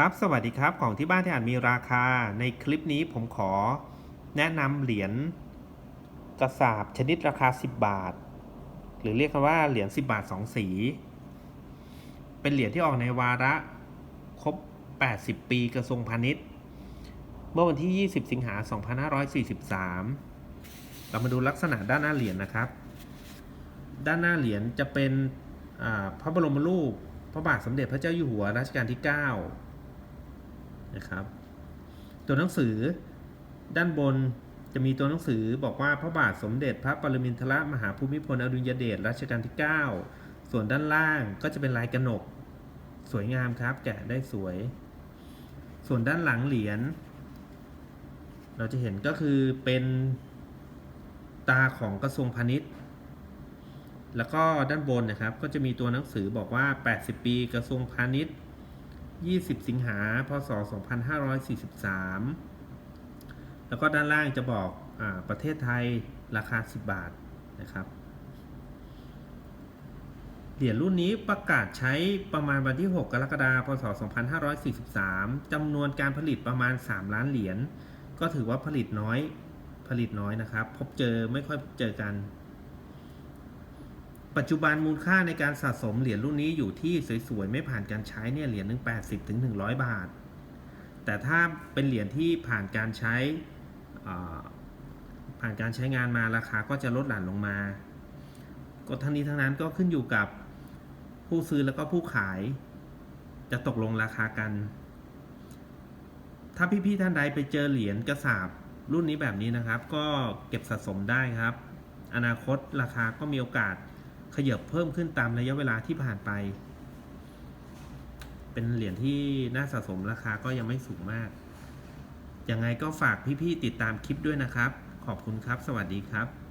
ครับ สวัสดีครับ ของที่บ้านที่อ่านมีราคา ในคลิปนี้ผมขอแนะนำเหรียญกระสาบชนิดราคา 10 บาท หรือเรียกกันว่าเหรียญ10 บาท 2 สี เป็นเหรียญที่ออกในวาระ ครบ 80 ปีกระทรวงพาณิชย์ เมื่อวันที่ 20 สิงหา 2543 เรามาดูลักษณะด้านหน้าเหรียญนะครับ ด้านหน้าเหรียญจะเป็นพระบรมรูปพระบาทสมเด็จพระเจ้าอยู่หัวรัชกาลที่ 9 นะครับ ตัวหนังสือด้านบนจะมีตัวหนังสือบอกว่าพระบาทสมเด็จพระปรมินทรมหาภูมิพลอดุลยเดชรัชกาลที่ 9 ส่วนด้านล่างก็จะเป็นลายกระหนก สวยงามครับ แกะได้สวย ส่วนด้านหลังเหรียญเราจะเห็นก็คือเป็นตาของกระทรวงพาณิชย์ แล้วก็ด้านบนนะครับก็จะมีตัวหนังสือบอกว่า 80 ปีกระทรวงพาณิชย์ 20 สิงหาพศ 2543 แล้วก็ด้านล่างจะบอกอาประเทศไทยราคา 10 บาทนะครับ เหรียญรุ่นนี้ประกาศใช้ประมาณวันที่ 6 กรกฎาคม พศ 2543 จำนวนการผลิตประมาณ 3 ล้านเหรียญ ก็ถือว่าผลิตน้อย ผลิตน้อยนะครับ พบเจอไม่ค่อยเจอกัน ปัจจุบันมูลค่าในการสะสมเหรียญรุ่นนี้อยู่ที่สวยๆ ไม่ผ่านการใช้เนี่ยเหรียญหนึ่ง80ถึง100บาท แต่ถ้าเป็นเหรียญที่ผ่านการใช้ผ่านการใช้งานมาราคาก็จะลดหลั่นลงมา ก็ทั้งนี้ทั้งนั้นก็ขึ้นอยู่กับผู้ซื้อแล้วก็ผู้ขาย จะตกลงราคากัน ถ้าพี่ๆท่านใดไปเจอเหรียญกระสาบรุ่นนี้แบบนี้นะครับ ก็เก็บสะสมได้ครับ อนาคตราคาก็มีโอกาส ขยับเพิ่มขึ้นตามระยะเวลาที่ผ่านไป เป็นเหรียญที่น่าสะสมราคาก็ยังไม่สูงมากยังไงก็ฝากพี่ๆติดตามคลิปด้วยนะครับ ขอบคุณครับ สวัสดีครับ